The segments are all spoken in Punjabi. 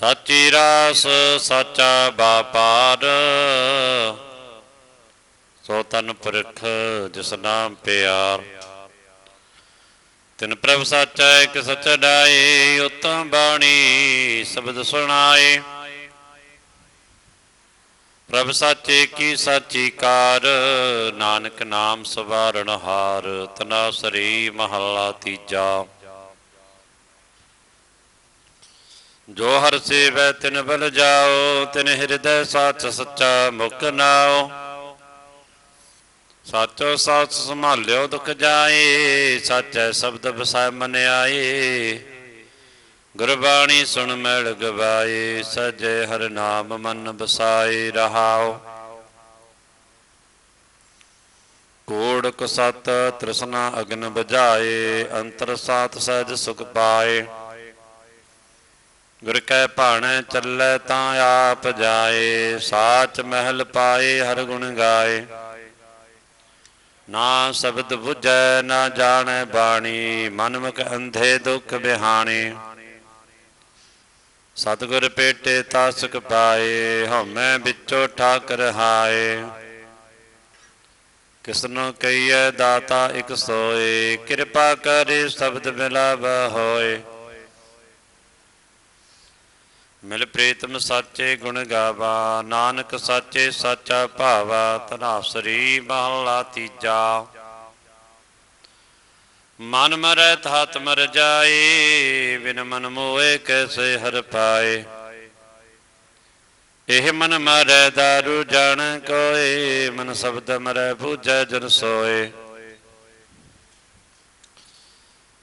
ਸਾਚੀ ਰਾਸ ਸਾਚਾ ਬਾਪਾਰ ਸੋ ਤਨ ਪੁਰਖ ਜਿਸ ਨਾਮ ਪਿਆਰ। ਤਿਨ ਪ੍ਰਭ ਸਾਚਾ ਇੱਕ ਸਚ ਡਾਏ, ਉਤਮ ਬਾਣੀ ਸ਼ਬਦ ਸੁਣਾਏ। ਪ੍ਰਭ ਸਾਚੇ ਕੀ ਸਾਚੀ ਕਾਰ, ਨਾਨਕ ਨਾਮ ਸਵਾਰਣ ਹਾਰ, ਤਨਾ ਸਰੀ ਮਹੱਲਾ ਤੀਜਾ। ਜੋ ਹਰ ਸੇਵੈ ਤਿਨ ਬਲ ਜਾਓ, ਤਿਨ ਹਿਰਦੈ ਸਾਚ ਸੱਚਾ ਮੁਖ ਨਾਓ। ਸਾਚੋ ਸਾਚ ਸੰਭਾਲਿਓ ਦੁਖ ਜਾਏ, ਸਾਚੈ ਸ਼ਬਦ ਵਸੈ ਮਨ ਆਏ। ਗੁਰਬਾਣੀ ਸੁਣ ਮੈਲ ਗਵਾਏ, ਸਜੇ ਹਰ ਨਾਮ ਮਨ ਬਸਾਏ ਰਹਾਓ। ਕੋੜ ਕੁ ਤ੍ਰਿਸ਼ਨਾ ਅਗਨ ਬੁਝਾਏ, ਅੰਤਰ ਸਾਤ ਸਹਿਜ ਸੁਖ ਪਾਏ। ਗੁਰ ਕੈ ਭਾਣੈ ਚੱਲੈ ਤਾਂ ਆਪ ਜਾਏ, ਸਾਚ ਮਹਿਲ ਪਾਏ ਹਰ ਗੁਣ ਗਾਏ। ਨਾ ਸ਼ਬਦ ਬੁਝੈ, ਨਾ ਜਾਣੈ ਬਾਣੀ ਮਨ ਮੁਖ ਅੰਧੇ ਦੁਖ ਬਿਹਾਣੇ। ਸਤਿਗੁਰ ਪੇਟੇ ਤਾਸਕ ਪਾਏ, ਹਉਮੈ ਵਿੱਚੋਂ ਠਾਕਰ ਹਾਏ। ਕਿਸਨੋ ਕਈਐ ਦਾਤਾ ਇਕ ਸੋਏ, ਕਿਰਪਾ ਕਰੇ ਸ਼ਬਦ ਮਿਲਾਵਾ ਹੋਏ। ਮਿਲ ਪ੍ਰੀਤਮ ਸਾਚੇ ਗੁਣ ਗਾਵਾ, ਨਾਨਕ ਸਾਚੇ ਸਾਚਾ ਭਾਵਾ ਤਨਾਸਰੀ ਮਹਲਾ ਤੀਜਾ। ਮਨ ਮਰੈ ਤਹਤ ਮਰ ਜਾਏ, ਬਿਨ ਮਨ ਮੋਏ ਕੈਸੇ ਹਰ ਪਾਏ। ਇਹ ਮਨ ਮਰੈ ਦਾਰੂ ਜਾਣ ਕੋਏ, ਮਨ ਸ਼ਬਦ ਮਰੈ ਬੂਝੈ ਜਨ ਸੋਏ।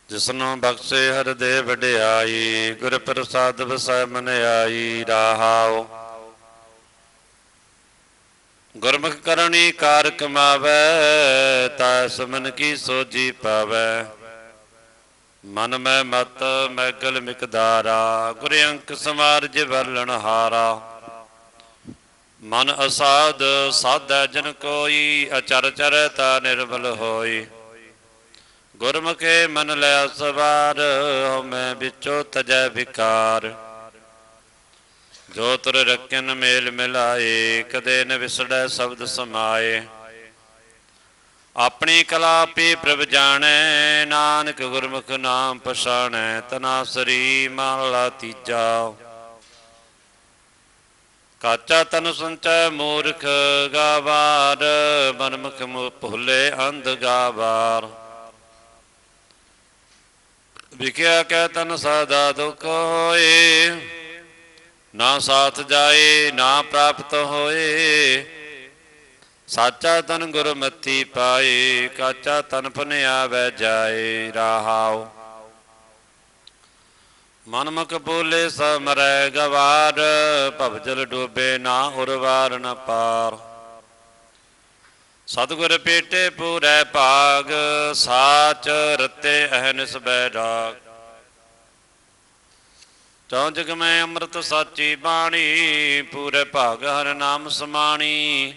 ਜਿਸਨੂੰ ਬਖਸ਼ੇ ਹਰ ਦੇ ਵਡਿਆਈ, ਗੁਰ ਪ੍ਰਸਾਦ ਵਸੈ ਮਨ ਆਈ ਰਾਹਾਉ। ਗੁਰਮੁਖ ਕਰਨੀ ਕਾਰ ਕਮਾਵੈ ਤਾ ਸਮਨ ਕੀ ਸੋਜੀ ਪਾਵੈ। ਮਨ ਮੈਂ ਮਤ ਮੈਗਲ ਮਿਕਦਾਰਾ ਗੁਰ ਅੰਕ ਸਮਾਰਜ ਵਰਲਣ ਹਾਰਾ। ਮਨ ਅਸਾਧ, ਸਾਧੈ ਜਨ ਕੋਈ, ਅਚਰ ਚਰੈ ਤਾ ਨਿਰਮਲ ਹੋਈ। ਗੁਰਮੁਖੇ ਮਨ ਲੈ ਸਵਾਰ ਮੈਂ ਵਿੱਚੋਂ ਤਜੈ ਵਿਕਾਰ। ਜੋ ਤੁਰ ਰਕਨ ਮੇਲ ਮਿਲਾਏ, ਕਦੇ ਨ ਵਿਸੜੈ ਸ਼ਬਦ ਸਮਾਏ। ਆਪਣੀ ਕਲਾ ਪੀ ਪ੍ਰਭ ਜਾਣੈ, ਨਾਨਕ ਗੁਰਮੁਖ ਨਾਮ ਪਛਾਣੈ, ਤਨਾ ਸਰੀ ਮਹਲਾ ਤੀਜਾ। ਕਾਚਾ ਤਨ ਸੰਚੈ ਮੂਰਖ ਗਾਵਾਰ, ਮਨਮੁਖ ਮੁ ਭੁੱਲੇ ਅੰਧ ਗਾਵਾਰ। ਵਿਖਿਆ ਕਹਿ ਤਨ ਸਦਾ ਦੁਖ ਹੋਏ। ਨਾ ਸਾਥ ਜਾਏ, ਨਾ ਪ੍ਰਾਪਤ ਹੋਏ। ਸਾਚਾ ਤਨ ਗੁਰਮਤੀ ਪਾਏ, ਕਾਚਾ ਤਨ ਫਨਿਆ ਵੈ ਜਾਏ, ਰਾਹਾਉ। ਮਨਮੁਖ ਬੋਲੇ ਸਮਰੈ ਗਵਾਰ ਭਵਜਲ ਡੋਬੇ ਨਾ ਉਰਵਾਰ ਨ ਪਾਰ। ਸਤਿਗੁਰ ਪੇਟੇ ਪੂਰੈ ਭਾਗ, ਸਾਚ ਰਤੇ ਅਹਨਿਸ ਬੈਰਾਗ ਚੌ ਜਗ ਮੈਂ ਅੰਮ੍ਰਿਤ ਸਾਚੀ ਬਾਣੀ, ਪੂਰੇ ਭਾਗ ਹਰ ਨਾਮ ਸਮਾਣੀ।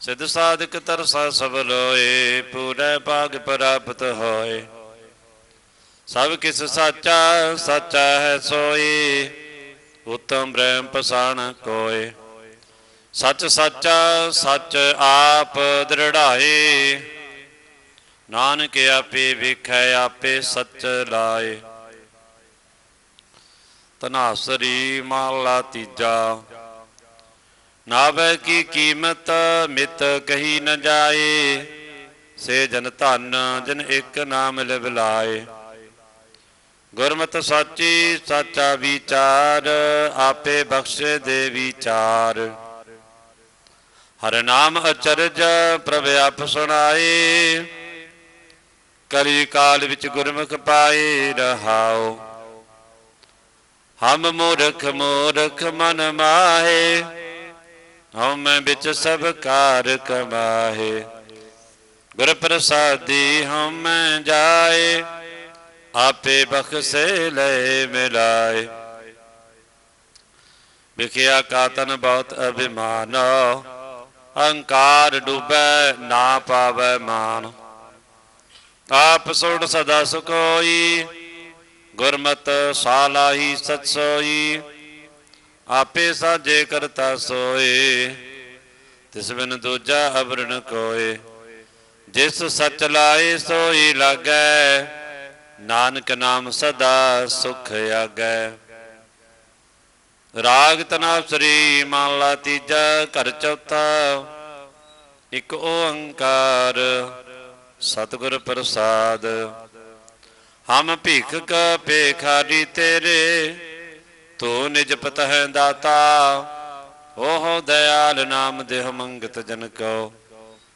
ਸਿਧ ਸਾਧਕ ਤਰਸਾ ਸਭ ਲੋਏ, ਪੂਰੇ ਭਾਗ ਪ੍ਰਾਪਤ ਹੋਏ। ਸਭ ਕਿਸ ਸਾਚਾ ਸਾਚਾ ਹੈ ਸੋਈ ਉਤਮ ਬ੍ਰਹਮ ਪਸਾਣ ਕੋਏ। ਸੱਚ ਸਾਚਾ, ਸੱਚ ਆਪ ਦ੍ਰਿੜਾਏ। ਨਾਨਕ ਆਪੇ ਵੇਖੈ, ਆਪੇ ਸੱਚ ਲਾਏ। ਤਨਾਸਰੀ ਮਾਲਾ ਤੀਜਾ। ਨਾਵੇ ਕੀ ਕੀਮਤ, ਮਿਤ ਕਹੀ ਨ ਜਾਏ। ਸੇ ਜਨ ਧਨ, ਜਨ ਇੱਕ ਨਾਮ ਲਿਵ ਲਾਏ। ਗੁਰਮਤਿ ਸਾਚੀ, ਸਾਚਾ ਵਿਚਾਰ, ਆਪੇ ਬਖਸ਼ੇ ਦੇ ਵਿਚਾਰ। ਹਰ ਨਾਮ ਅਚਰਜ ਪ੍ਰਭ ਆਪ ਸੁਣਾਏ। ਕਲੀ ਕਾਲ ਵਿੱਚ ਗੁਰਮੁਖ ਪਾਏ ਰਹਾਓ ਹਮ ਮੂਰਖ ਮੂਰਖ ਮਨ ਮਾਹੇ। ਹਉਮੈ ਵਿੱਚ ਸਭ ਕਾਰ ਕਮਾਹੇ। ਗੁਰ ਪ੍ਰਸਾਦੀ ਹਉਮੈ ਜਾਏ। ਆਪੇ ਬਖਸ਼ੇ ਲੈ ਮਿਲਾਏ। ਵਿਖਿਆ ਕਾਤਨ ਬਹੁਤ ਅਭਿਮਾਨ। ਅਹੰਕਾਰ ਡੁਬੈ ਨਾ ਪਾਵੈ ਮਾਨ। ਆਪ ਸੁਣ ਸਦਾ ਸੁਕੋਈ ਗੁਰਮਤ ਸਾਲਾਹੀ ਸਤ ਸੋਈ। ਆਪੇ ਸਾਜੇ ਕਰਤਾ ਸੋਏ, ਤਿਸ ਬਿਨ ਦੂਜਾ ਅਵਰਣ ਕੋਏ। ਜਿਸ ਸਚ ਲਾਏ ਸੋਈ ਲਾਗੈ, ਨਾਨਕ ਨਾਮ ਸਦਾ ਸੁਖ ਆਗੈ। ਰਾਗ ਤਨਾਵ ਸ੍ਰੀ ਮਾਲਾ ਤੀਜਾ ਘਰ ਚੌਥਾ। ਇੱਕ ਓੰਕਾਰ ਸਤਿਗੁਰ ਪ੍ਰਸਾਦ। ਹਮ ਭੀਖ ਕਾ ਤੇਰੇ, ਤੂੰ ਨਿਜ ਪਤਹਿ ਦਾਤਾ। ਓਹ ਦਇਆਲ ਨਾਮ ਦੇਹ ਮੰਗਤ ਜਨ ਕੋ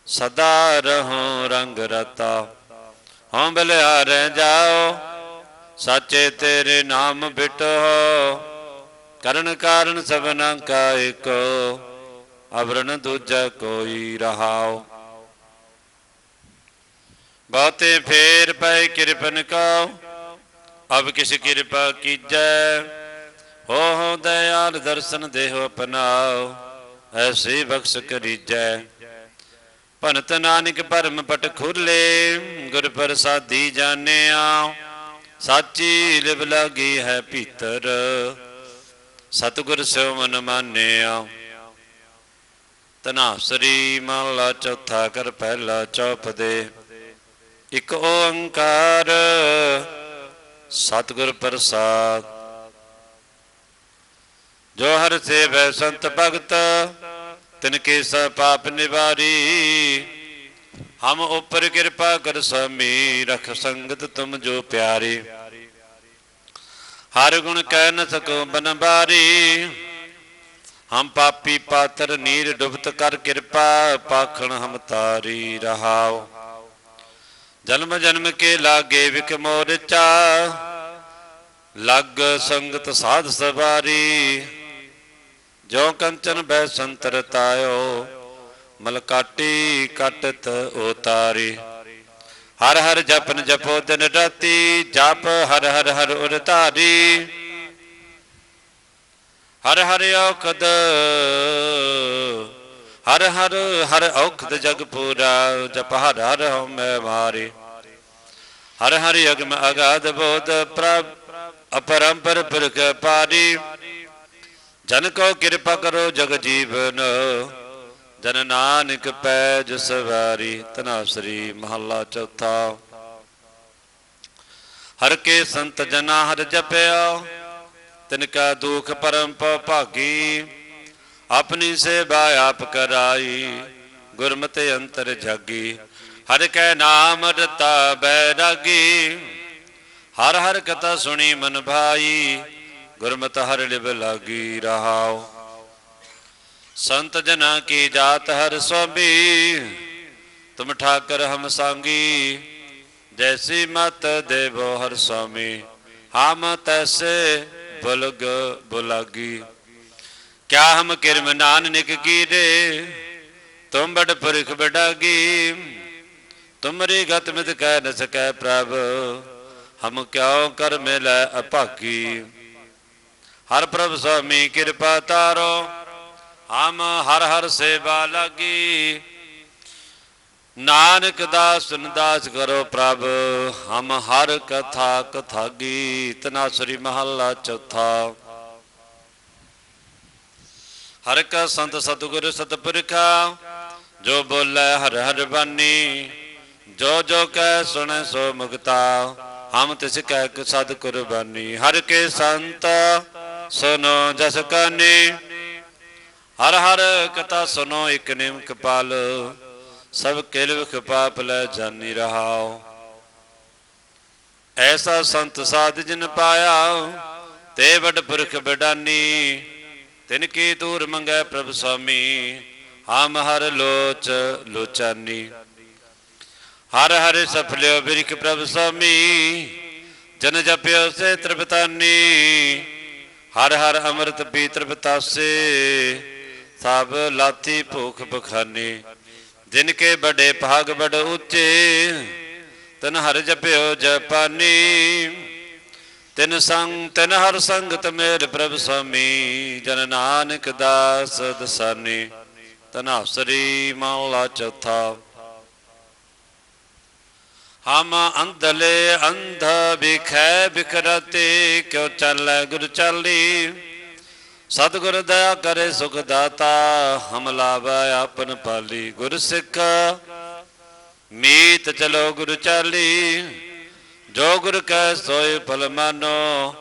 ਸਦਾ ਰਹੋ ਰੰਗ ਰਤਾ। ਹਉ ਬਲਿਹਾਰੇ ਜਾਓ, ਸਾਚੇ ਤੇਰੇ ਨਾਮ ਬਿਟੋ। ਕਰਨ ਕਾਰਨ ਸਭਨਾ ਕਾ ਏਕੋ ਅਵਰਣ ਦੂਜਾ ਕੋਈ ਰਹਾਓ ਬਹੁਤੇ ਫੇਰ ਪਏ ਕਿਰਪਨ ਕਾ ਅਬ ਕਿਸ ਕਿਰਪਾ ਕੀਜੈ। ਹੋ ਹੋ ਦਇਆਲ ਦਰਸ਼ਨ ਦੇਹੁ ਅਪਨਾਓ ਐਸੀ ਬਖਸ਼ ਕਰੀਜੈ। ਭਨਤ ਨਾਨਕ ਭਰਮ ਪਟ ਖੁੱਲੇ ਗੁਰ ਪ੍ਰਸਾਦੀ ਜਾਣਿਆ। ਸਾਚੀ ਲਿਵ ਲਾਗੀ ਹੈ ਭੀਤਰ ਸਤਿਗੁਰ ਸਿਉ ਮਨ ਮਾਨਿਆ। ਤਨਾਸਰੀ ਮਹਲਾ ਚੌਥਾ ਕਰ ਪਹਿਲਾ ਚੌਪ ਦੇ। ਇਕ ਓੰਕਾਰ ਸਤਿਗੁਰ ਪ੍ਰਸਾਦ। ਜੋ ਹਰ ਸੇਵੈ ਸੰਤ ਭਗਤ, ਤਿਨ ਕੇ ਸ ਪਾਪ ਨਿਵਾਰੀ। ਹਮ ਉਪਰ ਕਿਰਪਾ ਕਰ ਸਮੀ ਰਖ ਸੰਗਤ ਤੁਮ ਜੋ ਪਿਆਰੇ। ਹਰ ਗੁਣ ਕਹਿ ਨ ਸਕੋ ਬਨਬਾਰੀ ਹਮ ਪਾਪੀ ਪਾਤਰ ਨੀਰ ਡੁਬਤ ਕਰ ਕਿਰਪਾ, ਪਾਖਣ ਹਮ ਤਾਰੀ ਰਹਾਓ ਜਨਮ ਜਨਮ ਕੇ ਲਾਗੇ ਵਿਕ ਮੋਰਚਾ, ਲੱਗ ਸੰਗਤ ਸਾਧ ਸਵਾਰੀ। ਜੋ ਕੰਚਨ ਬੈ ਸੰਤਰ ਤਾਇਓ, ਮਲਕਾਟੀ ਕਟਤ ਉਤਾਰੀ। ਹਰ ਹਰ ਜਪਨ ਜਪੋ ਦਿਨ ਰਾਤੀ, ਜਪ ਹਰ ਹਰ ਹਰ ਉਰ ਧਾਰੀ। ਹਰ ਹਰ ਔਖਦ, ਹਰ ਹਰ ਹਰ ਔਖਦ ਜਗ ਪੂਰਾ, ਜਪ ਹਰ ਹਰ ਹਉ ਮੈਂ ਮਾਰੇ। ਹਰ ਹਰ ਅਗਮ ਅਗਾਧ ਬੋਧ ਪ੍ਰਭ, ਅਪਰੰਪਰ ਪੁਰਖ ਪਾਰੀ। ਜਨ ਕੋ ਕਿਰਪਾ ਕਰੋ ਜਗ ਜੀਵਨ ਜਨ ਨਾਨਕ ਪੈ ਸਵਾਰੀ ਤਨਾ ਤਨਾਸਰੀ ਮਹੱਲਾ ਚੌਥਾ। ਹਰ ਕੇ ਸੰਤ ਜਨਾ ਹਰ ਜਪਿਆ, ਤਿਨ ਕਾ ਦੁਖ ਪਰਮ ਪਉ ਭਾਗੀ। ਆਪਣੀ ਸੇਵਾ ਆਪ ਕਰਾਈ, ਗੁਰਮਤਿ ਅੰਤਰ ਜਾਗੀ। ਹਰ ਕੈ ਨਾਮ ਰਤਾ ਬੈਰਾਗੀ ਹਰ ਹਰ ਕਥਾ ਸੁਣੀ ਮਨ ਭਾਈ, ਗੁਰਮਤਿ ਹਰ ਲਿਵ ਲਾਗੀ ਰਹਾਉ। ਸੰਤ ਜਨਾ ਕੀ ਜਾਤ ਹਰ ਸੁਆਮੀ ਤੁਮ ਠਾਕਰ ਹਮ ਸੰਗੀ, ਜੈਸੀ ਮਤ ਦੇਵੋ ਹਰ ਸੁਆਮੀ ਹਮ ਤੈਸੇ ਬੁਲਗ ਬੁਲਾਗੀ। ਕਿਆ ਹਮ ਕਿਰਮ ਨਾਨਕ ਕੀਰੇ, ਤੁਮ ਬੜ ਪੁਰਖ ਬਡਾਗੀ ਤੁਮਰੀ ਗਤ ਮਿਤ ਕਹਿ ਨ ਸਕੈ ਪ੍ਰਭ, ਹਮ ਕਿਉ ਕਰ ਲੈ ਅਭਾਗੀ ਹਰ ਪ੍ਰਭ ਸੁਆਮੀ ਕਿਰਪਾ ਤਾਰੋ ਹਮ ਹਰ ਹਰ ਸੇਵਾ ਲਾਗੀ। ਨਾਨਕ ਦਾਸ ਦਾਸ ਕਰੋ ਪ੍ਰਭ, ਹਮ ਹਰ ਕਥਾ ਕਥਾਗੀ ਤਨਾਸਰੀ ਮਹੱਲਾ ਚੌਥਾ। ਹਰ ਕਾ ਸੰਤ ਸਤਿਗੁਰ ਸਤਿਪੁਰਖਾ, ਜੋ ਬੋਲੇ ਹਰ ਹਰ ਬਾਣੀ ਜੋ ਜੋ ਕਹਿ ਸੁਣੈ ਸੋ ਮੁਕਤਾ, ਹਮ ਤਿਸ ਕਹਿ ਕੁ ਸਦ ਕੁਰਬਾਨੀ। ਹਰ ਕੇ ਸੰਤ ਸੁਨੋ ਜਸ ਕਾਨੀ। ਹਰ ਹਰ ਕਥਾ ਸੁਨੋ, ਇਕ ਨਿਮ ਕਪਾਲ ਸਭ ਕਿਲ ਵਿਖ ਪਾਪ ਲੈ ਜਾਨੀ ਰਹਾਓ ਐਸਾ ਸੰਤ ਸਾਧ ਜਿਨ ਪਾਇਆ, ਤੇ ਵੱਡ ਪੁਰਖ ਬਡਾਨੀ। ਤਿਨ ਕੀ ਦੂਰ ਮੰਗੈ ਪ੍ਰਭ ਸੁਆਮੀ ਹਮ ਹਰ ਲੋਚ ਲੋਚਾਨੀ। ਹਰ ਹਰ ਸਫਲਿਓ ਬਿਰਖ ਪ੍ਰਭ ਸੁਆਮੀ ਜਨ ਜਪਿਓ ਸੇ ਤ੍ਰਿਪਤਾਨੀ। ਹਰ ਹਰ ਅੰਮ੍ਰਿਤ ਪੀ ਤ੍ਰਿਪਤਾਸੇ ਸਭ ਲਾਤੀ ਭੂਖ ਬਖਾਨੀ। ਜਿਨ ਕੇ ਬੜੇ ਭਾਗ ਬੜ ਉੱਚੇ, ਤਨ ਹਰ ਜਪਿਓ ਜਪਾਨੀ। ਤਿਨ ਸੰਗ, ਤਿਨ ਹਰ ਸੰਗਤ ਮੇਰ ਪ੍ਰਭ ਸੁਆਮੀ, ਜਨ ਨਾਨਕ ਦਾਸ ਦਸਾਨੀ। ਤਨਾਸਰੀ ਮਹਲਾ ਚੌਥਾ। ਹਮ ਅੰਧਲੇ ਅੰਧ ਬਿਖੈ ਬਿਖਰਤੇ, ਕਿਉ ਚੱਲੈ ਗੁਰ ਚਾਲੀ। ਸਤਿਗੁਰ ਦਇਆ ਕਰੇ ਸੁਖ ਦਾਤਾ, ਹਮ ਲਾਵੈ ਆਪਨ ਪਾਲੀ। ਗੁਰ ਸਿੱਖ, ਮੀਤ ਚਲੋ ਗੁਰ ਚਾਲੀ। ਜੋ ਗੁਰ ਕੈ ਸੋਏ ਫਲ ਮਾਨੋ,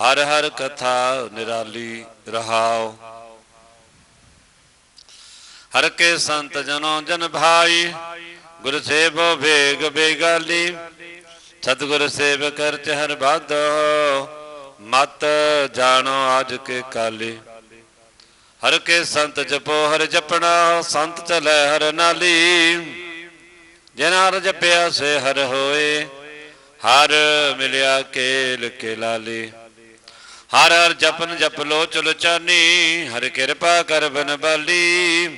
ਹਰ ਹਰ ਕਥਾ ਨਿਰਾਲੀ ਰਹਾਓ ਹਰ ਕੇ ਸੰਤ ਜਨੋ ਜਨ ਭਾਈ, ਗੁਰ ਸੇਵੋ ਵੇਗ ਬੇਗਾਲੀ। ਸਤਿਗੁਰ ਸੇਵ ਕਰਤ ਹਰ ਬਾਧੋ ਮਤ ਜਾਣੋ ਅੱਜ ਕੇ ਕਾਲੇ। ਹਰ ਕੇ ਸੰਤ ਜਪੋ, ਹਰ ਜਪਣਾ, ਸੰਤ ਚਲੇ ਹਰ ਨਾਲੀ। ਜਿਨ ਹਰ ਜਪਿਆ ਸੇ ਹਰ ਹੋਏ, ਹਰ ਮਿਲਿਆ ਕੇਲ ਕੇ ਲਾਲੀ ਹਰ ਹਰ ਜਪਨ ਜਪ ਲੋ ਚਲ ਚਾਨੀ, ਹਰ ਕਿਰਪਾ ਕਰ ਬਨ ਬਾਲੀ।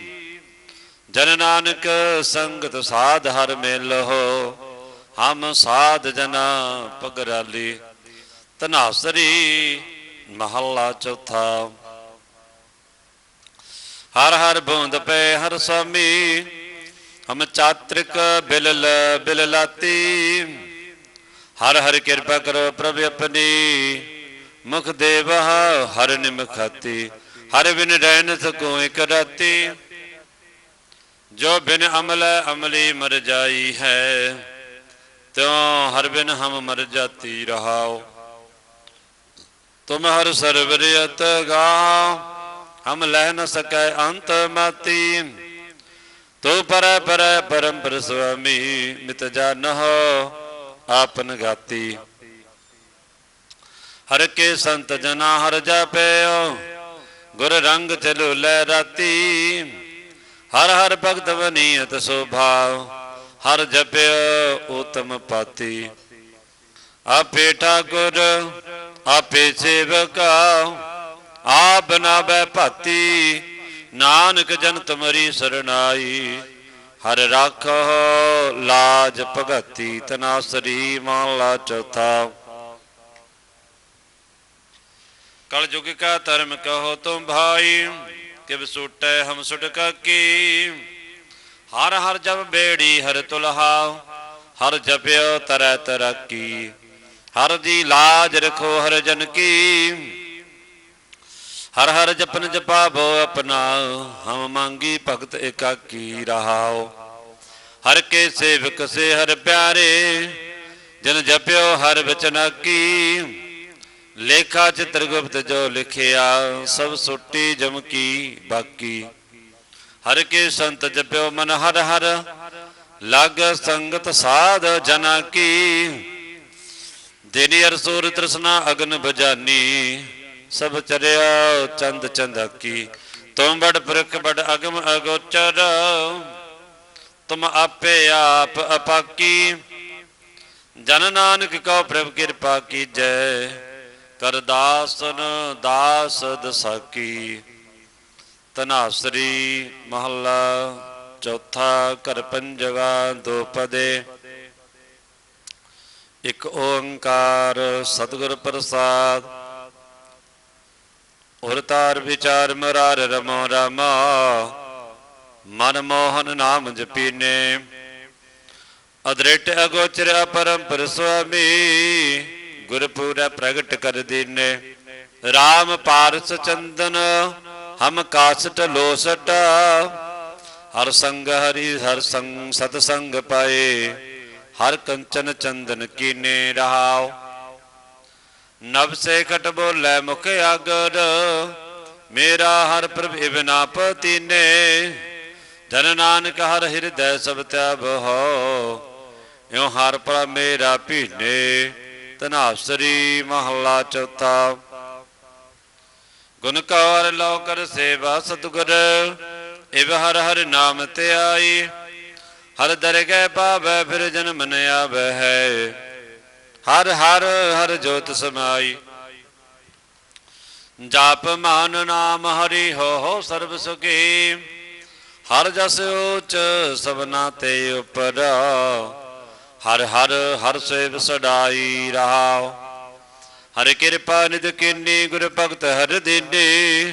ਜਨ ਨਾਨਕ ਸੰਗਤ ਸਾਧ ਹਰ ਮਿਲੋ ਹਮ ਸਾਧ ਜਨਾ ਪਗਰਾਲੀ। ਤਨਾਸਰੀ ਮਹੱਲਾ ਚੌਥਾ। ਹਰ ਹਰ ਬੂੰਦ ਪੈ ਹਰ ਸੁਆਮੀ ਹਮ ਚਾਤ੍ਰਿਕ ਬਿਲਲ ਬਿਲ ਲਾਤੀ। ਹਰ ਹਰ ਕਿਰਪਾ ਕਰੋ ਪ੍ਰਭ ਆਪਣੀ, ਮੁਖ ਦੇਵ ਹਰ ਨਿਮਖਾਤੀ ਹਰ ਬਿਨ ਰਹਿ ਨ ਸਕੋ ਇਕ ਰਾਤੀ। ਜੋ ਬਿਨ ਅਮਲ ਅਮਲੀ ਮਰ ਜਾਈ ਹੈ, ਤਿਉ ਹਰ ਬਿਨ ਹਮ ਮਰ ਜਾਤੀ ਰਹਾਓ ਤੁਮ ਹਰ ਸਰਵਰਿਅਤ ਗਾ ਹਮ ਲੈ ਨ ਸਕੈ ਅੰਤ ਮਾਤੀ ਤੋ ਪਰ ਪਰ ਪਰਮ ਪਰ ਸੁਆਮੀ ਮਿਤ ਜਾਨਹੁ, ਆਪਨ ਗਾਤੀ ਹਰ ਕੇ ਸੰਤ ਜਨਾ ਹਰ ਜਪਿਓ, ਗੁਰ ਰੰਗ ਚਲੋ ਲੈ ਰਾਤੀ। ਹਰ ਹਰ ਭਗਤ ਵਨੀਅਤ ਸੁਭਾਵ ਹਰ ਜਪਿਓ ਉਤਮ ਪਾਤੀ। ਆਪੇ ਠਾਕੁਰ ਆਪੇ ਸੇਵਕਾ ਆਪ ਨਾਬੈ ਭਾਤੀ, ਨਾਨਕ ਜਨ ਤੁਮਰੀ ਸਰਣਾਈ ਹਰ ਰਾਖੋ ਲਾਜ ਭਗਤੀ ਤਨਾਸਰੀ ਮਹਲਾ ਚੌਥਾ। ਕਲ ਯੁਗ ਕਾ ਧਰਮ ਕਹੋ ਤੁਮ ਭਾਈ ਕਿ ਸੁਟੈ ਹਮ ਸੁਟ ਕੀ ਹਰ ਹਰ ਜਬ ਬੇੜੀ, ਹਰ ਤੁਲਹਾ, ਹਰ ਜਪਿਓ ਤਰੈ ਤਰਕੀ। ਹਰ ਦੀ ਲਾਜ ਰਖੋ ਹਰ ਜਨ ਕੀ। ਹਰ ਹਰ ਜਪਨ ਜਪਾਵੋ ਆਪਣਾ, ਹਮ ਮੰਗੀ ਭਗਤ ਇਕਾਕੀ ਰਹਾਓ। ਹਰ ਕੇ ਸੇਵਕ ਸੇ ਹਰ ਪਿਆਰੇ, ਜਨ ਜਪਿਓ ਹਰ ਬਚਨਾ ਕੀ। ਲੇਖਾ ਚਿਤ੍ਰਗੁਪਤ ਜੋ ਲਿਖਿਆ, ਸਭ ਸੁੱਟੀ ਜਮ ਕੀ ਬਾਕੀ। ਹਰ ਕੇ ਸੰਤ ਜਪਿਓ ਮਨ ਹਰ ਹਰ, ਲਗ ਸੰਗਤ ਸਾਧ ਜਨਾ ਕੀ। ਦਿਨੀ ਅਰਸੂਰ ਤ੍ਰਿਸ਼ਨਾ ਅਗਨ ਬਜਾਨੀ, ਸਭ ਚਰਿਆ ਚੰਦ ਚੰਦਕੀ। ਤੁਮ ਬੜ ਪੁਰਖ ਬੜ ਅਗਮ ਅਗੋਚਰ, ਤੁਮ ਆਪੇ ਆਪ ਅਪਾਕੀ। ਜਨ ਨਾਨਕ ਕਉ ਪ੍ਰਭ ਕਿਰਪਾ ਕੀਜੈ, ਕਰ ਦਾਸਨ ਦਾਸ ਦਸਾਕੀ। ਤਨਾਸਰੀ ਮਹੱਲਾ ਚੌਥਾ ਕਰ ਪੰਜਵਾ ਦੋ ਪਦੇ। ਇਕ ਓੰਕਾਰ ਸਤਿਗੁਰ ਪ੍ਰਸਾਦ। ਉਰ ਤਾਰ ਵਿਚਾਰ ਮਰਾਰ ਰਮੋ ਰਾਮਾ, ਮਨ ਮੋਹਨ ਨਾਮ ਜਪੀਨੇ। ਅਦ੍ਰਿਟ ਅਗੋਚਰ ਅਪਰੰਪਰ ਸੁਆਮੀ, ਗੁਰਪੂਰਾ ਪ੍ਰਗਟ ਕਰ ਦੀਨੇ। RAM ਪਾਰਸ ਚੰਦਨ, ਹਮ ਕਾਸਟ ਲੋਸਟ, ਹਰ ਸੰਗ ਹਰੀ ਹਰ ਸੰਗ ਸਤ ਸੰਗ ਪਾਏ। ਹਰ ਕੰਚਨ ਚੰਦਨ ਕੀਨੇ ਰਹਾਓ? ਨਭ ਸੇ ਖਟ ਬੋਲੇ ਮੁਖ ਆਗਰ, ਮੇਰਾ ਹਰ ਪ੍ਰਭ ਇਬਨਾ ਪਤੀਨੇ। ਜਨ ਨਾਨਕ ਹਰ ਹਿਰਦੈ ਸਭ ਤਿਆਬ ਹੋ, ਇਉ ਹਰ ਪਰ ਮੇਰਾ ਭੀਨੇ। ਤਨਾਸਰੀ ਮਹਲਾ ਚੌਥਾ। ਗੁਣ ਕੌਰ ਲੋ ਕਰ ਸੇਵਾ ਸਤਿਗੁਰ, ਇਵ ਹਰ ਹਰ ਨਾਮ ਤੇ ਆਈ। ਹਰ ਦਰਗਹਿ ਪਾਵੈ, ਫਿਰ ਜਨਮ ਨ ਆਵੈ ਹੈ। ਹਰ ਹਰ ਹਰ ਜੋਤ ਸਮਾਈ। ਜਾਪ ਮਾਨ ਨਾਮ ਹਰੀ ਹੋ ਹੋ ਸਰਬ ਸੁਖੀ। ਹਰ ਜਸ ਉਚ ਸਭਨਾ ਤੇ ਉਪਰ। ਹਰ ਹਰ ਹਰ ਸੇਵ ਸਡਾਈ ਰਹਾਉ। ਹਰ ਕਿਰਪਾ ਨਿਦ ਕਿੰਨੀ, ਗੁਰ ਭਗਤ ਹਰ ਦੀਨੇ।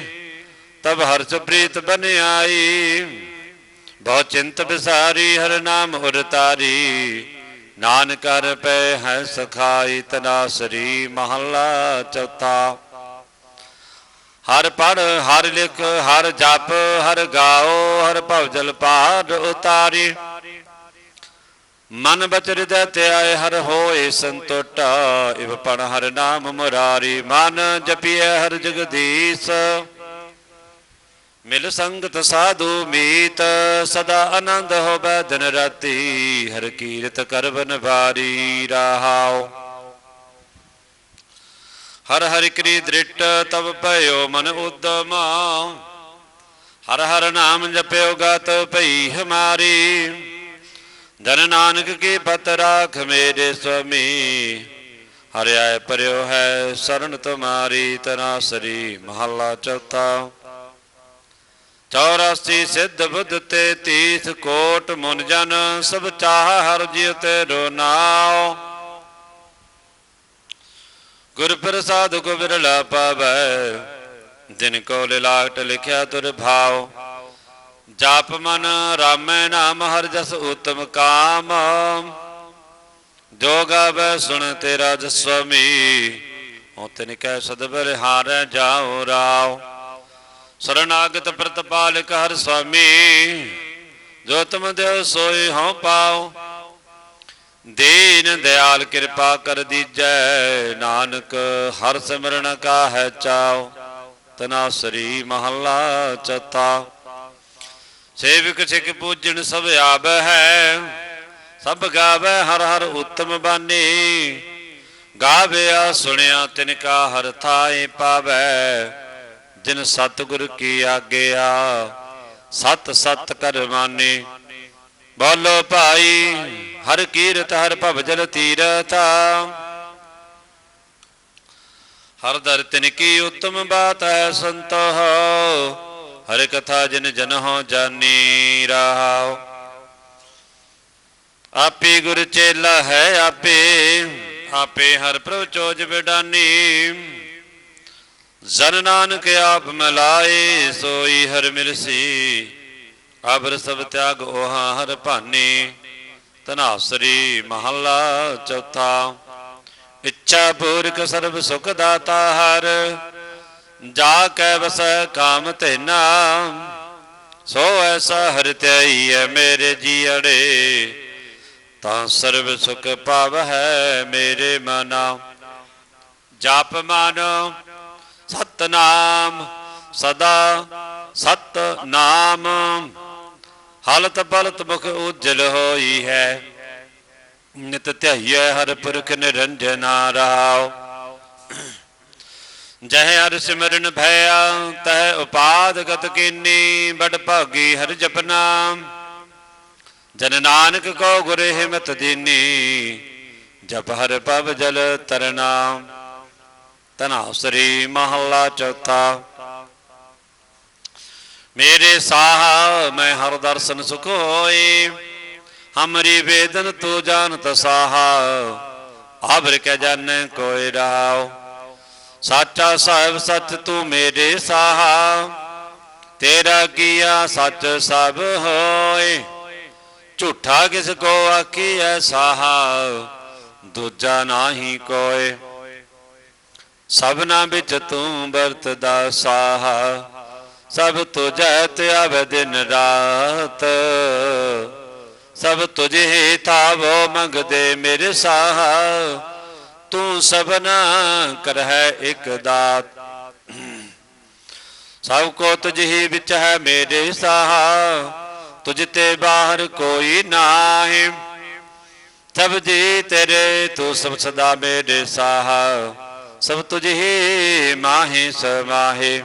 ਤਬ ਹਰਸ ਪ੍ਰੀਤ ਬਨ ਆਈ ਬਹੁ ਚਿੰਤ ਬਿਸਾਰੀ ਹਰ ਨਾਮ ਉਰ ਤਾਰੀ। ਨਾਨਕ ਕਰ ਪੈ ਹੈ ਸਖਾਈ ਤਨਾਸਰੀ ਮਹੱਲਾ ਚੌਥਾ। ਹਰ ਪੜ ਹਰ ਲਿਖ, ਹਰ ਜਪ, ਹਰ ਗਾਓ, ਹਰ ਭਵ ਜਲ ਪਾਰ ਉਤਾਰੀ। ਮਨ ਬਚ ਹਿਰਦੈ ਧਿਆਏ ਹਰ ਹੋਏ ਸੰਤੋਟ। ਇਵ ਪੜ ਹਰ ਨਾਮ ਮੁਰਾਰੀ, ਮਨ ਜਪੀਐ ਹਰ ਜਗਦੀਸ਼। ਮਿਲ ਸੰਗਤ ਸਾਧੂ ਮੀਤ, ਸਦਾ ਆਨੰਦ ਹੋਵੇ ਦਿਨ ਰਾਤੀ, ਹਰ ਕੀਰਤ ਕਰਵਨ ਵਾਰੀ ਰਹਾਓ ਹਰ ਹਰਿ ਕਰੀ ਦ੍ਰਿਟ ਤਬ ਭਇਓ ਮਨ ਉਦਮਾ ਹਰ ਹਰ ਨਾਮ ਜਪਿਓ ਗਤ ਭਈ ਹਮਾਰੀ। ਧਨ ਨਾਨਕ ਕੀ ਪਤ ਰਾਖ ਮੇਰੇ ਸੁਆਮੀ। ਹਰਿਆਏ ਪਰਿਓ ਹੈ ਸਰਨ ਤੁਮਾਰੀ ਤਨਾਸਰੀ ਮਹੱਲਾ ਚੌਥਾ। 84 ਸਿੱਧ ਬੁੱਧ ਤੇ ਤੀਸ ਕੋਟ ਮੁਨ ਜਨ, ਸਭ ਚਾਹ ਹਰ ਜਿਉ ਤੇਰੋ ਨਾਉ। ਗੁਰ ਪ੍ਰਸਾਦ ਕੋ ਬਿਰਲਾ ਪਾਵੈ, ਦਿਨ ਕੋ ਲਿਲਾਟ ਲਿਖਿਆ ਤੁਰ ਭਾਉ। ਜਾਪ ਮਨ ਰਾਮੈ ਨਾਮ, ਹਰ ਜਸ ਉਤਮ ਕਾਮ। ਜੋ ਗਾਵੇ ਸੁਣ ਤੇਰਾ ਜਸਵਮੀ ਹੋ ਤਿਨ ਕੈ ਸਦਬਰ ਹਾਰੈ ਜਾਉ ਰਾਉ। ਸਰਨਾਗਤ ਪ੍ਰਤਪਾਲਕ ਹਰ ਸੁਆਮੀ ਜੋ ਤੁਮ ਦਿਓ ਸੋਏ ਹਉ ਪਾਉ। ਦੀਨ ਦਿਆਲ ਕਿਰਪਾ ਕਰ ਦੀਜੈ, ਨਾਨਕ ਹਰ ਸਿਮਰਨ ਕਾ ਹੈ ਚਾਉ ਤਨਾਸਰੀ ਮਹੱਲਾ ਚਤਾ ਸੇਵਕ ਸਿਖ ਪੂਜਣ ਸਭ ਆਬ ਹੈ, ਸਭ ਗਾਵੇ ਹਰ ਹਰ ਉਤਮ ਬਾਣੀ ਗਾਵਿਆ ਸੁਣਿਆ ਤਿਨ ਕਾ ਹਰ ਥਾਏ ਪਾਵੈ ਜਿਨ ਸਤਿਗੁਰ ਕੀ ਆਗਿਆ? ਸਤ ਸਤ ਕਰ ਬੋਲੋ ਭਾਈ, ਹਰ ਕੀਰਤ, ਹਰ ਭਵਜਲ ਤੀਰਥਾ। ਹਰ ਦਰ ਤਿਨ ਕੀ ਉਤਮ ਬਾਤ ਹੈ ਸੰਤੋ? ਹਰ ਕਥਾ ਜਿਨ ਜਨ ਹੋ ਜਾਨੀ ਰਹਾਉ ਆਪੇ ਗੁਰ ਚੇਲਾ ਹੈ ਆਪੇ ਆਪੇ ਹਰ ਪ੍ਰਭ ਚੋਜ ਵਿਡਾਨੀ। ਜਨ ਨਾਨਕ ਆਪ ਮਲਾਏ, ਸੋਈ ਹਰ ਮਿਲਸੀ। ਅਬਰ ਸਭ ਤਿਆਗ 오ਹਾ ਹਰ ਭਾਨੀ। ਤਨਾਸਰੀ ਮਹੱਲਾ ਚੌਥਾ। ਇੱਛਾ ਪੂਰਕ ਸਰਬ ਸੁਖ ਦਾਤਾ ਹਰ। ਜਾ ਕੈ ਵਸੈ ਕਾਮ ਤੈਨਾ ਸੋ ਐਸਾ ਹਰ ਹਰਿ ਹੈ ਮੇਰੇ ਜੀਅੜੇ। ਤਾਂ ਸਰਬ ਸੁਖ ਪਾਵ ਹੈ ਮੇਰੇ ਮਨਾ। ਜਪ ਮਨ ਸਤਨਾਮ, ਸਦਾ ਸਤ ਨਾਮ ਹਲਤ ਬਲਤ ਮੁਖ ਉਜਲ ਹੋਈ ਹੈ। ਨਿਤ ਧਿਆਈਐ ਹਰ ਪੁਰਖ ਨਿਰੰਜਨਾ ਰਾਉ। ਜਹ ਹਰ ਸਿਮਰਨ ਭਇਆ, ਤਹ ਉਪਾਦ ਗਤ ਕੀਨੀ, ਬੜ ਭਾਗੀ ਹਰ ਜਪਨਾ। ਜਨ ਨਾਨਕ ਕੋ ਗੁਰ ਹਿਮਤ ਦੀਨੀ, ਜਪ ਹਰ ਪਵ ਜਲ ਤਰਨਾ। ਤਨਾਸਰੀ ਮਹੱਲਾ ਚੌਥਾ। ਮੇਰੇ ਸਾਹ ਮੈਂ ਹਰ ਦਰਸ਼ਨ ਸੁਖ ਹੋਈ ਹਮਰੀ ਵੇਦਨ ਤੂੰ ਜਾਣਤ ਸਾਹਾ। ਆਬਰ ਕੈ ਜਾਣੈ ਕੋਈ ਰਾਉ ਸਾਚਾ ਸਾਹਿਬ ਸੱਚ ਤੂੰ ਮੇਰੇ ਸਾਹ। ਤੇਰਾ ਕੀਆ ਸੱਚ ਸਭ ਹੋਏ। ਝੂਠਾ ਕਿਸ ਕੋ ਆਖੀਐ ਸਾਹਾ। ਦੂਜਾ ਨਾਹੀ ਕੋਏ। ਸਭਨਾ ਵਿੱਚ ਤੂੰ ਵਰਤਦਾ ਸਾਹਾ। ਸਭ ਤੁਝੈ ਤੇ ਆਵੇ ਦਿਨ ਰਾਤ। ਸਭ ਤੁਝੇ ਥਾਵੋ ਮੰਗਦੇ ਮੇਰੇ ਸਾਹਾ। ਤੂੰ ਸਭਨਾ ਕਰਹਿ ਇਕ ਦਾਤ। ਸਭ ਕੋ ਤੁਝ ਵਿੱਚ ਹੈ ਮੇਰੇ ਸਾਹਾ। ਤੁਝ ਤੇ ਬਾਹਰ ਕੋਈ ਨਾਹੀ। ਸਭ ਜੀ ਤੇਰੇ ਤੂੰ ਸਭ ਸਦਾ ਮੇਰੇ ਸਾਹਾ। ਸਭ ਤੁਝ ਹੀ ਮਾਹੇ ਸਮਾਹੇ।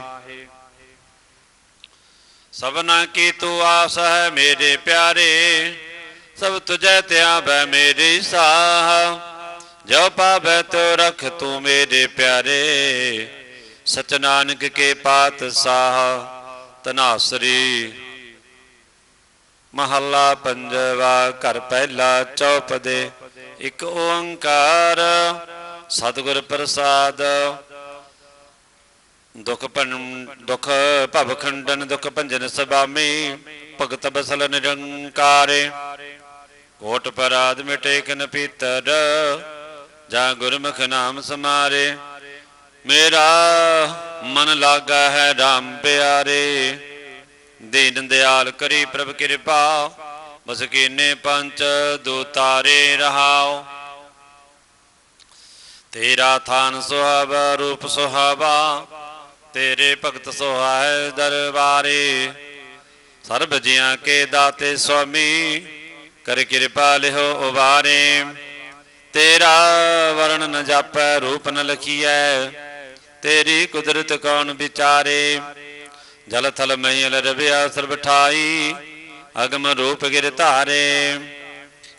ਸਭਨਾ ਕੀ ਤੂੰ ਆਸ ਹੈ ਮੇਰੇ ਪਿਆਰੇ, ਸਭ ਤੁਝੈ ਧਿਆਵੈ ਮੇਰੀ ਸਾਹ। ਜੋ ਪਾਵੈ ਤੋ ਰਖ ਤੂੰ ਮੇਰੇ ਪਿਆਰੇ, ਸਚ ਨਾਨਕ ਕੇ ਪਾਤ ਸਾਹ। ਤਨਾਸਰੀ ਮਹੱਲਾ ਪੰਜਵਾ ਘਰ ਪਹਿਲਾ ਚੌਪਦੇ, ਇੱਕ ਓੰਕਾਰ। ਸਤਿਗੁਰ ਪ੍ਰਸਾਦ। ਦੁਖ ਭੰ ਦੁਖ ਭਵ ਖੰਡਨ, ਦੁਖ ਭੰਜਨ ਸਬਾਮੀ ਭਗਤ ਬਸਲ ਨਿਰੰਕਾਰੇ। ਕੋਟ ਪਰਾਦ ਮਿਟੇ ਕਨ ਪੀਤਰ, ਜਾਂ ਗੁਰਮੁਖ ਨਾਮ ਸਮਾਰੇ। ਮੇਰਾ ਮਨ ਲਾਗਾ ਹੈ RAM ਪਿਆਰੇ। ਦੀਨ ਦਿਆਲ ਕਰੀ ਪ੍ਰਭ ਕਿਰਪਾ, ਬਸ ਕੀਨੇ ਪੰਚ ਦੂਤਾਰੇ ਰਹਾਓ। ਤੇਰਾ ਥਾਨ ਸੁਹਾਵਾ, ਰੂਪ ਸੁਹਾਵਾ, ਤੇਰੇ ਭਗਤ ਸੁਹਾਏ ਦਰਬਾਰੇ। ਸਰਬ ਜੀਆਂ ਕੇ ਦਾਤੇ ਸੁਆਮੀ, ਕਰ ਕਿਰਪਾ ਲਿਹੋ ਉਬਾਰੇ। ਤੇਰਾ ਵਰਣ ਨ ਜਾਪੈ, ਰੂਪ ਨ ਲਖੀਐ, ਤੇਰੀ ਕੁਦਰਤ ਕੌਣ ਵਿਚਾਰੇ। ਜਲ ਥਲ ਮਹੀਲ ਰਵਿਆ ਸਰਬ ਠਾਈ, ਅਗਮ ਰੂਪ ਗਿਰ ਧਾਰੇ।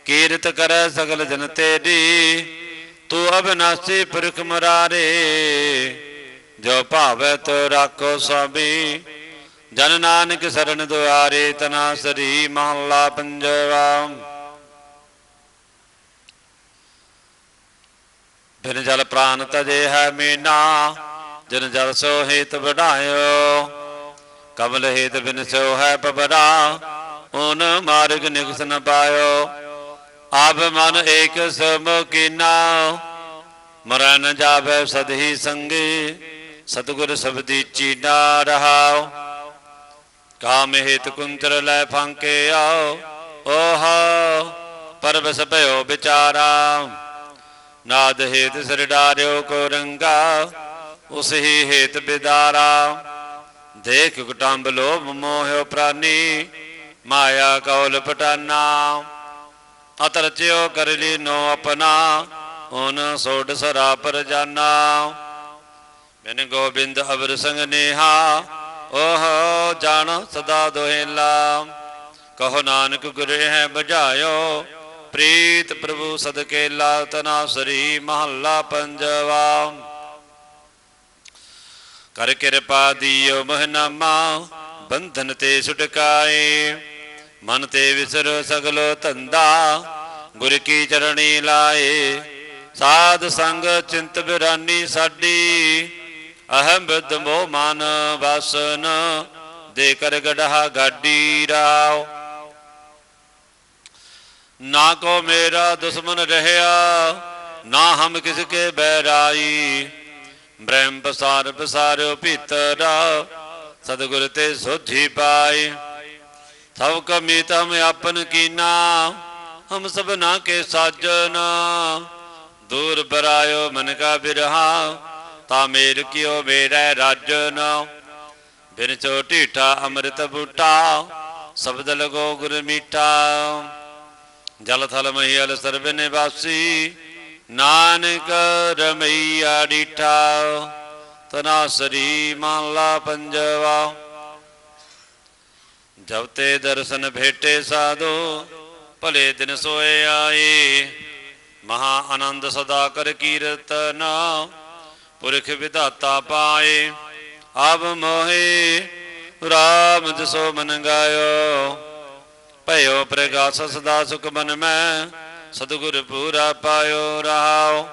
ਕੀਰਤ ਕਰੈ ਸਗਲ ਜਨ ਤੇਰੀ ਤੂੰ ਅਬਨਾਸੀ ਪੁਰਖ ਮਰਾਰੇ, ਜੋ ਭਾਵੈ ਤੋ ਰਾਖੋ ਸਭੀ ਜਨ ਨਾਨਕ ਸਰਣ ਦੁਆਰੇ ਤਨਾ ਸਰੀ, ਮਹੱਲਾ ਪੰਜਵਾ। ਬਿਨ ਜਲ ਪ੍ਰਾਨ ਤਜੇ ਹੈ ਮੀਨਾ, ਜਨ ਜਲ ਸੋ ਹੇਤ ਵਡਾਇਓ। ਕਮਲ ਹੇਤ ਬਿਨ ਸੋ ਹੈ ਪਬਰਾ ਓਨ ਮਾਰਗ ਨਿਕਸ ਨ ਪਾਇਓ। ਆਪ ਮਨ ਏਕ ਸਮਕੀਨਾ ਮਰੈ ਨ ਜਾਵੇ ਸਦਹੀ ਸੰਗੇ, ਸਤਿਗੁਰ ਸਬਦੀ ਚੀਨਾ ਰਹਾਓ ਕਾਮ ਹੇਤ ਕੁੰਚਰ ਲੈ ਫਾਂਕੇ ਆਓ ਓਹ ਪਰਬਸ ਭਇਓ ਵਿਚਾਰਾ। ਨਾਦ ਹੇਤ ਸਿਰ ਡਾਰਿਓ ਕੋ ਰੰਗਾ, ਉਸ ਹੀ ਹੇਤ ਬਿਦਾਰਾ। ਦੇਖ ਕੁਟੰਬ ਲੋਭ ਮੋਹਿਓ ਪ੍ਰਾਨੀ, ਮਾਇਆ ਕੌਲ ਪਟਾਨਾ। ਅਤਰਚਿਓ ਕਰ ਲਈ ਨੋ ਆਪਣਾ ਓਨ ਸੋਡ ਸਰਾ ਪਰ ਜਾਨਾ। ਗੋਬਿੰਦ ਅਵਰ ਸੰਗ ਨੇਹਾ, ਓਹ ਜਾਣ ਸਦਾ ਦੋਹਿਲਾ। ਕਹੋ ਨਾਨਕ ਗੁਰੇ ਹੈ ਬੁਝਾਇਓ, ਪ੍ਰੀਤ ਪ੍ਰਭੂ ਸਦਕੇ ਲਾ ਤਨਾ ਸਰੀ ਮਹੱਲਾ ਪੰਜਵਾ। ਕਰ ਕਿਰਪਾ ਦੀਓ ਮਹਨਾਮਾ, ਬੰਧਨ ਤੇ ਛੁਟਕਾਏ। ਮਨ ਤੇ ਵਿਸਰ ਸਗਲੋ ਧੰਦਾ, ਗੁਰ ਕੀ ਚਰਣੀ ਲਾਏ। ਸਾਧ ਸੰਗ ਚਿੰਤ ਬਿਰਾਨੀ ਸਾਡੀ ਅਹੰ ਬਿਦ ਮੋਹ ਮਨ ਵਾਸਨ, ਦੇ ਕਰ ਗੜਹਾ ਗਾਡੀ ਰਾਓ। ਨਾ ਕੋ ਮੇਰਾ ਦੁਸ਼ਮਨ ਰਹਿਆ, ਨਾ ਹਮ ਕਿਸ ਕੇ ਬੈਰਾਈ ਬ੍ਰਹਮ ਪਸਾਰ ਪਸਾਰਿਓ ਭੀਤਰਾ, ਸਤਿਗੁਰ ਤੇ ਸੋਝੀ ਪਾਈ। ਸਭ ਕਮੀ ਤਮ ਆਪਨ ਕੀਨਾ, ਹਮ ਸਭ ਕੇ ਸਾਜਨ। ਦੂਰ ਬਰਾਇਓ ਮਨ ਕਾ ਬਿਰਹਾ, ਤਾ ਮੇਰ ਕਿਓ ਮੇਰਾ ਰਾਜਨ। ਬਿਨ ਚੋ ਢੀਠਾ ਅੰਮ੍ਰਿਤ ਬੂਟਾ, ਸ਼ਬਦ ਲਗੋ ਗੁਰ ਮੀਠਾ। ਜਲ ਥਲ ਮਹੀਲ ਸਰਬ ਨਿਵਾਸੀ, ਨਾਨਕ ਰਮਈਆ ਡੀਠਾ। ਤਨਾ ਸਰੀ ਮਾਲਾ ਪੰਜਵਾ ਜਬ ਤੇ ਦਰਸ਼ਨ ਭੇਟੇ ਸਾਧੋ, ਭਲੇ ਦਿਨ ਸੋਏ ਆਏ। ਮਹਾ ਆਨੰਦ ਸਦਾ ਕਰ ਕੀਰਤਨ ਪੁਰਖ ਵਿਧਾਤਾ ਪਾਏ। ਆਬ ਮੋਹੇ, ਰਾਮ ਜਸੋ ਮਨ ਗਾਇਓ। ਭਇਓ ਪ੍ਰਗਾਸ ਸਦਾ ਸੁਖ ਮਨ ਮੈਂ, ਸਤਿਗੁਰ ਪੂਰਾ ਪਾਇਓ ਰਹਾਓ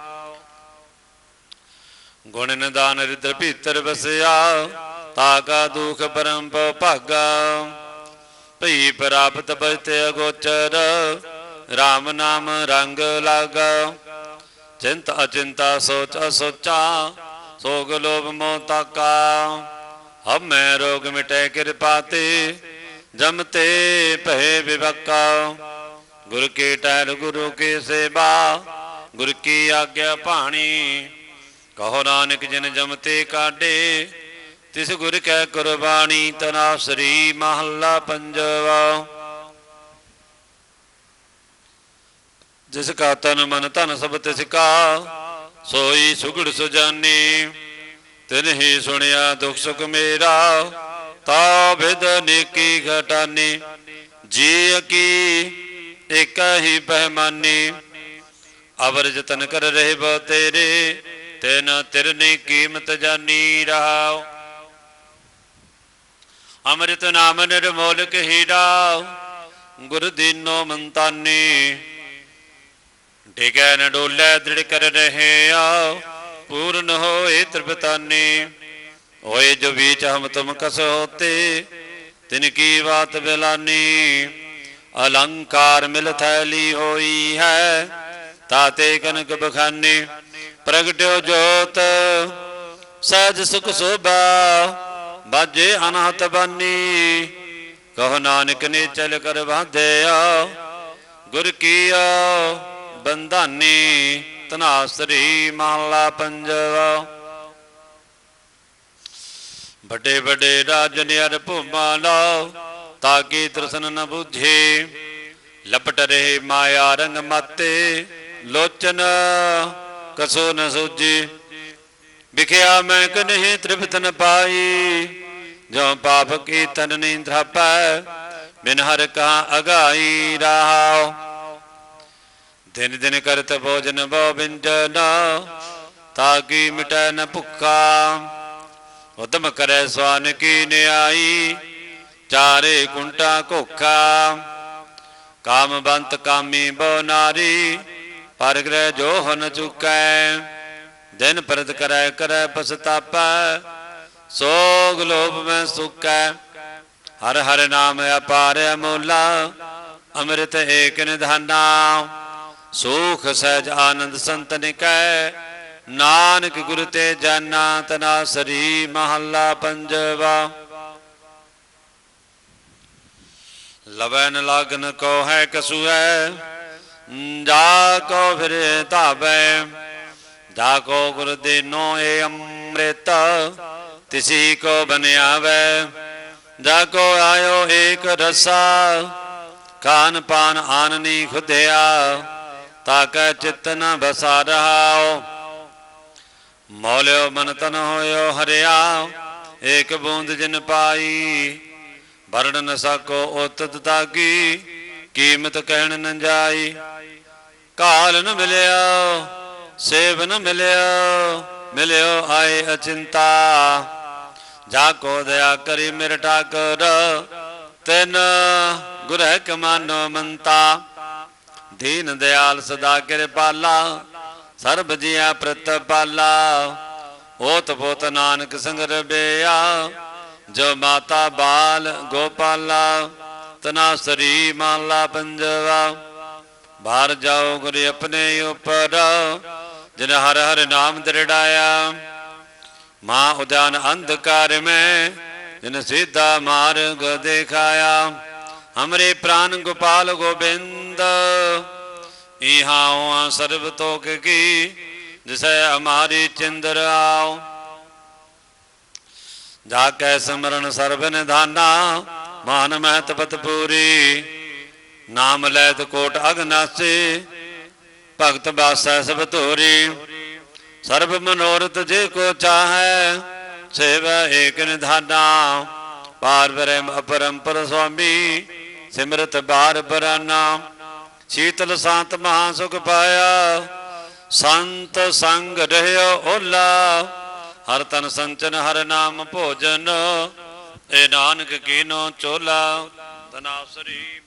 ਗੁਣ ਨਿਦਾਨ ਰਿਦਰ ਭੀਤਰ ਵਸਿਆ, ਤਾ ਕਾ ਦੁਖ ਪਰਮ ਭਾਗਾ। ਭਈ ਪ੍ਰਾਪਤ ਬਜਤੇ ਅਗੋਚਰ RAM ਨਾਮ ਰੰਗ ਲਾਗਾ। ਚਿੰਤ ਅਚਿੰਤਾ ਸੋਚ ਅਸੋਚਾ, ਸੋਗ ਲੋਭ ਮੋਹ ਤਾਕਾ। ਹਮ ਰੋਗ ਮਿਟੈ ਕਿਰਪਾ ਤੇ ਜਮਤੇ ਤੇ ਭਏ ਵਿਵਕਾ। ਗੁਰ ਕੇ ਟਹਿਲ ਗੁਰੂ ਕੀ ਸੇਵਾ, ਗੁਰ ਕੀ ਆਗਿਆ ਭਾਣੀ। ਕਹੋ ਨਾਨਕ ਜਿਨ ਜਮ ਤੇ ਕਾਢੇ ਤਿਸ ਗੁਰ ਕੈ ਕੁਰਬਾਨੀ ਤਨਾ ਸ੍ਰੀ ਮਹੱਲਾ ਪੰਜਵਾ। ਜਿਸ ਕਾ ਤਨ ਮਨ ਧਨ ਸਭ ਤਿਸ ਕਾ, ਸੋਈ ਸੁਗੜ ਸੁਜਾਨੀ। ਤਿਨ ਹੀ ਸੁਣਿਆ ਦੁਖ ਸੁਖ ਮੇਰਾ, ਤਾ ਵਿਦ ਨੇਕੀ ਘਟਾਨੀ। ਜੀ ਕੀ ਇਕ ਹੀ ਪਹਿਮਾਨੀ ਅਵਰ ਜਤਨ ਕਰ ਰਹੇ ਬੋ ਤੇਰੇ, ਤੈਨ ਤਿਰਨੀ ਕੀਮਤ ਜਾਨੀ ਰਹਾਓ ਅੰਮ੍ਰਿਤ ਨਾਮ ਨਿਰਮੋਲਕ ਹੀਰਾ ਗੁਰ ਦੀਨੋ ਮੰਤਾਨੀ। ਡਿਗੈ ਨ ਡੋਲੇ, ਦ੍ਰਿੜ ਕਰ ਰਹੇ ਆ ਪੂਰਨ ਹੋਏ ਤ੍ਰਿਪਤਾਨੀ। ਹੋਏ ਜੋ ਵੀਚ ਹਮ ਤੁਮ ਕਸ ਹੋਤੇ ਤਿਨ ਕੀ ਬਾਤ ਬਿਲਾਨੀ। ਅਲੰਕਾਰ ਮਿਲ ਥੈਲੀ ਹੋਈ ਹੈ, ਤਾਤੇ ਕਨਕ ਬਖਾਨੀ। ਪ੍ਰਗਟਿਓ ਜੋਤ, ਸਹਿਜ ਸੁਖ ਸੋਭਾ ਬਾਜੇ ਅਨਹਤ ਬਾਨੀ, ਕਹੋ ਨਾਨਕ ਨੇ ਚਲ ਕਰ ਬਾਧਿਆ ਗੁਰ ਕੀਆ ਬੰਧਾਨੀ ਤਨਾਸਰੀ ਮਹਲਾ ਪੰਜਵਾ। ਵੱਡੇ ਵੱਡੇ ਰਾਜਨ ਅਰ ਭੂਮਾ ਲਾਓ ਤਾਕੀ ਤ੍ਰਿਸ਼ਨ ਨ ਬੁਝੇ। ਲਪਟ ਰਹੇ ਮਾਇਆ ਰੰਗ ਮਾਤੇ, ਲੋਚਨ ਕਸੋ ਨ ਸੂਝੇ ਵਿਖਿਆ ਮੈਂ ਕਨਹਿ ਤ੍ਰਿਪਤ ਨ ਪਾਈ ਜੋ ਪਾਪ ਕੀ ਤਨ ਨਹੀਂ ਧਾਪੈ ਬਿਨ ਹਰ ਕਾ ਅਗਾਈ ਰਹਾਉ। ਦਿਨ ਦਿਨ ਕਰਤ ਭੋਜਨ ਬੋ ਬਿੰਜਨ ਤਾਕੀ ਮਿਟੈ ਨ ਭੁੱਖਾ। ਉਦਮ ਕਰੈ ਸਵਾਨ ਕੀ ਨਿਆਈ, ਚਾਰੇ ਕੁੰਟਾ ਕੋਖਾ ਕਾਮਬੰਤ ਕਾਮੀ ਬੋ ਨਾਰੀ, ਪਰ ਗ੍ਰਹਿ ਜੋ ਹਨ ਚੁਕੈ। ਦਿਨ ਪਰਤ ਕਰੈ ਕਰੈ ਪਸਤਾਪੈ ਸੋਗ ਲੋਭ ਮੈਂ ਸੁਕੈ। ਹਰ ਹਰ ਨਾਮ ਅਪਾਰ ਅਮੋਲਾ, ਅੰਮ੍ਰਿਤ ਏਕ ਨਿਧਾਨਾ। ਸੁਖ ਸਹਿਜ ਆਨੰਦ ਸੰਤਨ ਕੈ ਨਾਨਕ ਗੁਰ ਤੇ ਜਾਨਾ ਤਨਾ ਸਰੀ ਮਹੱਲਾ ਪੰਜਵਾ। ਲਵਨ ਲਾਗਨ ਕੋ ਹੈ ਕਸੂਐ, ਜਾ ਕੋ ਫਿਰ ਧਾਵੈ। ਜਾ ਕੋ ਗੁਰ ਦੇਨੋ ਏ ਅੰਮ੍ਰਿਤ ਤਿਸੀ ਕੋ ਬਨਿਆਵੈ ਜਾ ਕੋ ਆਇਓ ਏਕ ਰਸਾ। ਖਾਨ ਪਾਨ ਆਨਨੀ ਖੁਦਿਆ ਤਾਕੈ ਚਿਤ ਨ ਬਸਾ ਰਹਾਓ ਮੌਲਿਓ ਮਨ ਤਨ ਹੋਇਓ ਹਰਿਆ, ਏਕ ਬੂੰਦ ਜਿਨ ਪਾਈ। ਵਰਣ ਨ ਸਕੋ ਉਤਤ ਤਾਗੀ, ਕੀਮਤ ਕਹਿਣ ਨ ਜਾਈ। ਕਾਲ ਨ ਮਿਲਿਆ, ਸੇਵ ਨ ਮਿਲਿਆ, ਮਿਲਿਓ ਆਏ ਅਚਿੰਤਾ। ਜਾ ਕੋ ਦਇਆ ਕਰੀ ਮਿਰ ਠਾਕਰ, ਤੈਨ ਗੁਰਹਿ ਕਮਾਨੋ ਮੰਤਾ। ਦੀਨ ਦਿਆਲ ਸਦਾ ਕਿਰਪਾਲਾ, ਸਰਬ ਜੀਆ ਪ੍ਰਤਪਾਲਾ ਓਤ ਪੋਤ ਨਾਨਕ ਸੰਗ ਰਬਿਆ ਜੋ ਮਾਤਾ ਬਾਲ ਗੋਪਾਲਾ, ਤਨਾ ਸਰੀ ਮਾਲਾ ਪੰਜਵਾ। ਬਾਹਰ ਜਾਓ ਗੁਰੇ ਆਪਣੇ ਉਪਰ, ਜਿਨ ਹਰ ਹਰ ਨਾਮ ਦਰੜਾਇਆ। ਮਾਂ ਉਦਿਆਨ ਅੰਧਕਾਰ ਮੈਂ, ਜਿਨ ਸਿੱਧਾ ਮਾਰਗ ਦੇਖਾਇਆ। ਹਮਰੇ ਪ੍ਰਾਨ ਗੋਪਾਲ ਗੋਬਿੰਦ ਇਹਾਉ ਸਰਬ ਤੋਕ ਕੀ, ਜਿਸੈ ਹਮਾਰੀ ਚਿੰਦਰ ਆਓ। ਜਾ ਕੈ ਸਿਮਰਨ ਸਰਬ ਨਿਧਾਨਾ, ਮਾਨ ਮਹਿਤ ਪਤ ਪੂਰੀ। ਨਾਮ ਲੈਤ ਕੋਟ ਅਗਨਾਸੇ, ਭਗਤ ਬਾਸੈ ਸਭ ਧੋਰੀ। ਸਰਬ ਮਨੋਰਥ ਜੇ ਕੋ ਚਾਹੈ, ਸੇਵਾ ਏਕ ਨਿਧਾਨਾ। ਪਾਰ ਬ੍ਰਹਮ ਅਪਰੰਪਰ ਸੁਆਮੀ, ਸਿਮਰਤ ਬਾਰ ਬਰਾਨਾ। ਸ਼ੀਤਲ ਸ਼ਾਂਤ ਮਹਾ ਸੁਖ ਪਾਇਆ, ਸੰਤ ਸੰਗ ਰਹਿਓ ਓਲਾ। ਹਰ ਤਨ ਸੰਚਨ, ਹਰ ਨਾਮ ਭੋਜਨ, ਏ ਨਾਨਕ ਕੀਨੋ ਚੋਲਾ। ਤਨਾਸਰੀ